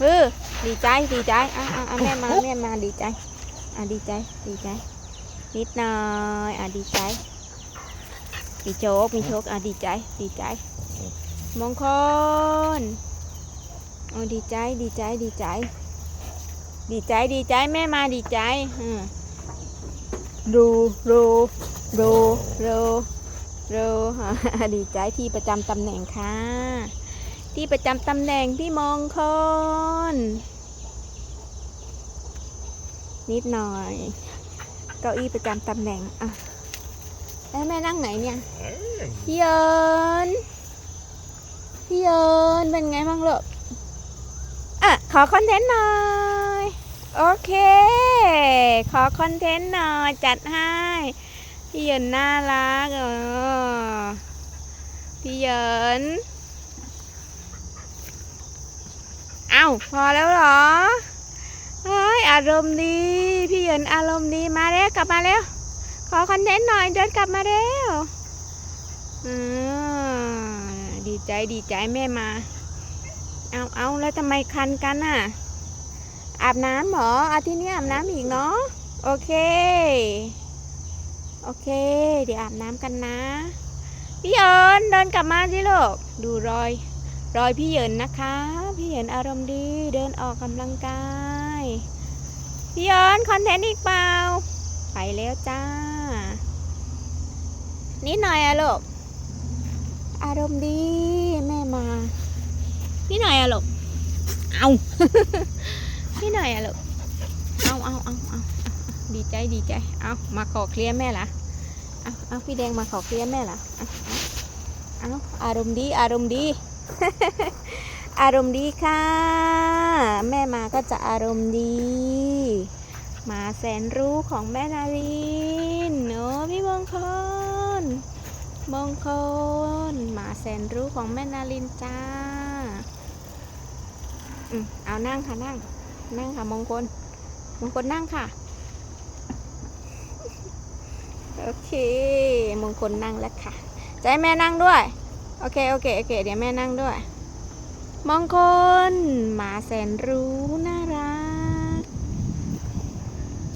เออดีใจดีใจอะอะอะแม่มาแม่มาดีใจอะดีใจดีใจ นิดหน่อยอะดีใจมีโชคมีโชคอะดีใจดีใจ มงคลโอ้ดีใจดีใจดีใจ ดีใจดีใจแม่มาดีใจอืมดูดูดูดูดูดีใจที่ประจำตำแหน่งค่ะ ที่ประจำตำแหน่งพี่มงคลนิดหน่อย เก้าอี้ประจำตำแหน่งอะแล้วแม่นั่งไหนเนี่ยพี่เอิญพี่เอิญเป็นไงบ้างลูกอะขอคอนเทนต์หน่อยโอเค ขอคอนเทนต์หน่อยจัดให้พี่เยินน่ารักเออพี่เยินเอ้าพอแล้วเหรอเฮ้ยอารมณ์ดี พี่เยินอารมณ์ดีมาแล้วกลับมาแล้ว ขอคอนเทนต์หน่อยเดินกลับมาแล้วอืมดีใจดีใจแม่มา เอาเอาแล้วทำไมคันกันอะ อาบน้ำเหรออาที่นี้อาบน้ำอีกเนาะโอเค โอเค เดี๋ยวอาบน้ำกันนะ พี่เยินเดินกลับมาสิลูก ดูรอย รอยพี่เยินนะคะ พี่เยินอารมณ์ดีเดินออกกำลังกาย พี่เยินคอนเทนต์อีกเปล่า ไปแล้วจ้า นิดหน่อยอะลูกอารมณ์ดีแม่มา พี่หน่อยอะลูกเอาพี่หน่อยอะลูกเอาเอาเอาเอาดีใจดีใจ เอามาขอเคลียร์แม่ละเอาเอาพี่แดงมาขอเคลียร์แม่ละเอาเอาเอาอารมณ์ดีอารมณ์ดี อารมณ์ดีค่ะ แม่มาก็จะอารมณ์ดี มาแสนรู้ของแม่นารินโอ้พี่มงคลมงคลมาแสนรู้ของแม่นารินจ้าอืมเอานั่งค่ะนั่ง นั่งค่ะมงคลมงคลนั่งค่ะโอเค มงคลนั่งแล้วค่ะ จะให้แม่นั่งด้วย โอเค โอเค โอเค เดี๋ยวแม่นั่งด้วยมงคนหมาแสนรู้น